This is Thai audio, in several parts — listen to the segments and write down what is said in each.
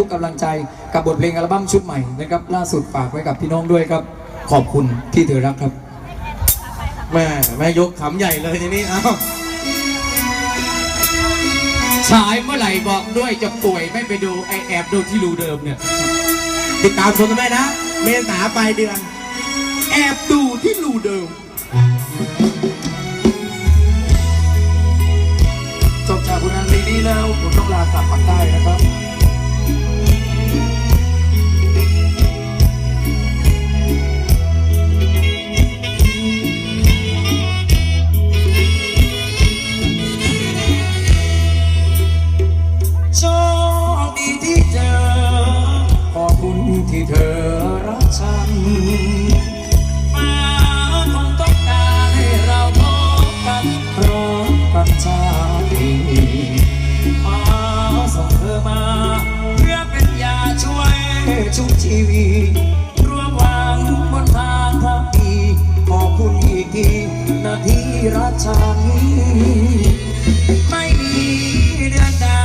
ทุกกำลังใจกับบทเพลงอัลบั้มชุดใหม่นะครับล่าสุดฝากไว้กับพี่น้องด้วยครับ ขอบคุณที่เธอรักครับ แม่แม่ยกขำใหญ่เลยทีนี้เอ้าฉายเมื่อไหร่บอกด้วยจะป่วยไม่ไปดูไอแอบดูที่รูเดิมเนี่ย ติดตามชมกันได้นะ เมษาปลายเดือน แอบดูที่รูเดิม จบจากคุณอันลีนี้แล้วผมต้องลากลับปากใต้ ฉันมาคงต้องการให้เราพบกันรักกันชาติมาส่งเธอมา เพื่อเป็นยาช่วยชุบชีวิตร่วมวางบนทางทางดีขอบคุณอีกทีนาทีรักฉันไม่มีเดือนดา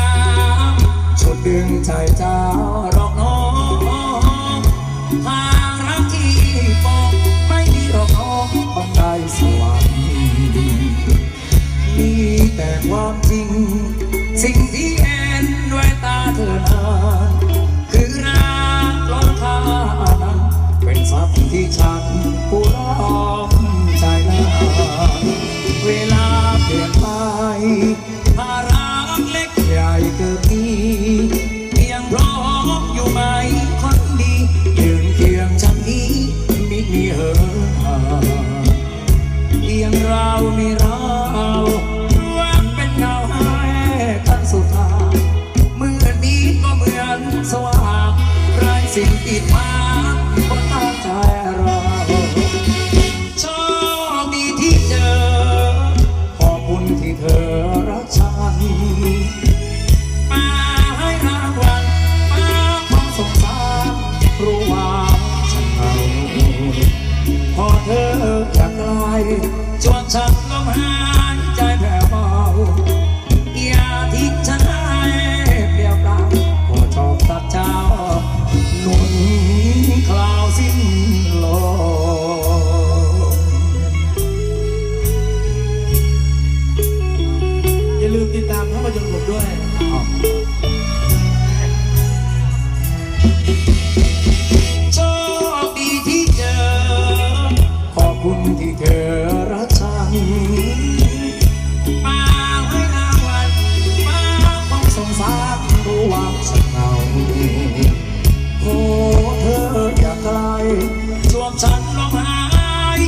วชุดดึงชายเจ้า สวรรค์มีแต่ความจริง สิ่งที่เห็นด้วยตาเธอนั้น สิ่งติดมาบนทางใจเราโชคดีที่เจอ ขอบคุณที่เธอรักฉันมาให้รางวัลมาความสงสารรู้ว่าฉันเอาพอเธออยากไกลชวนฉันลมหาย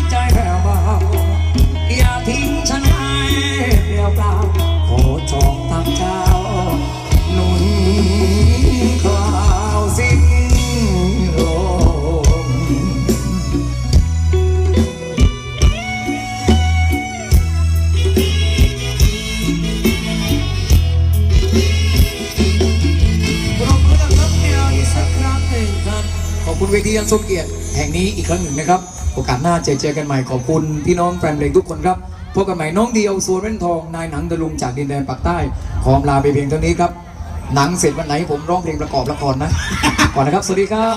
ใจแผ่วเบาอย่าทิ้งฉันให้เปลี่ยวเปล่าขอจงทางเจ้าหนุนคลาวสิ้นลมปรบมือดังครับเดียวอีกสักครั้งหนึ่งครับ ขอบคุณเวทีอันทรงเกียรติแห่งนี้อีกครั้งหนึ่งนะครับ โอกาสหน้าเจอเจอกันใหม่ขอบคุณพี่น้องแฟนเพลงทุกคนครับพบกันใหม่น้องเดียวสวนเว้นทองนายหนังตะลุงจากดินแดนปากใต้ขอลาไปเพียงเท่านี้ครับ หนังเสร็จวันไหนผมร้องเพลงประกอบละครนะก่อนนะครับ สวัสดีครับ